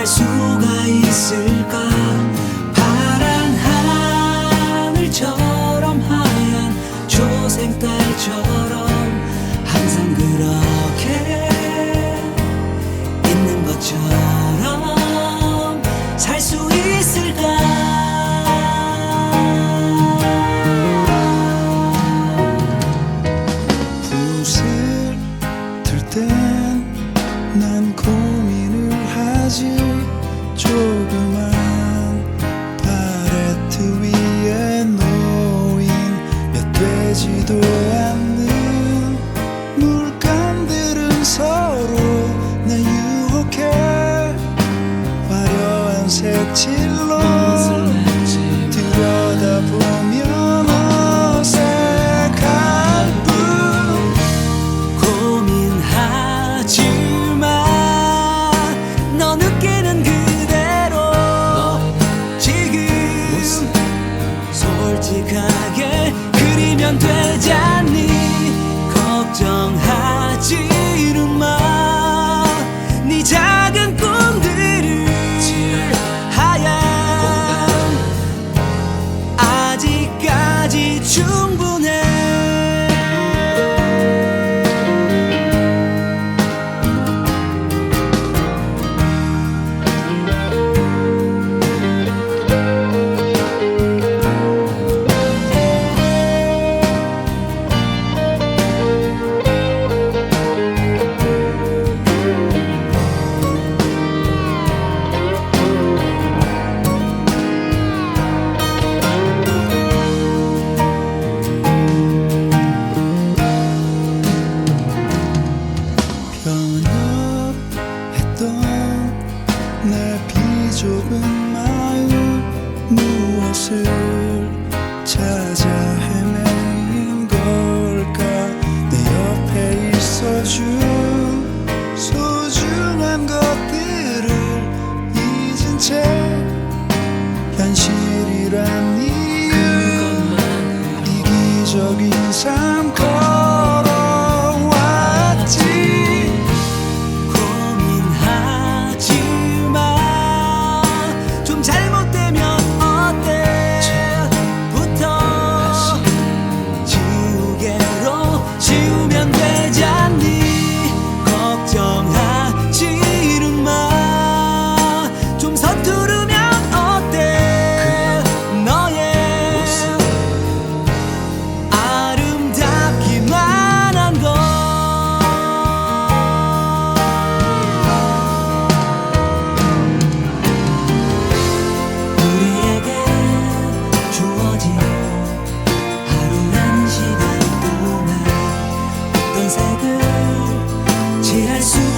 할 수가 있을까? 파란 하늘처럼 하얀 조생딸처럼 항상 그렇게 있는 것처럼. 솔직하게 그리면 되잖니? 걱정하지는 마네 작은 꿈들을 하얀 아직까지 충분히 무엇을 찾아 헤매는 걸까? 내 옆에 있어준 소중한 것들을 잊은 채 현실이란 이유. 이기적인 삶 수가 있을까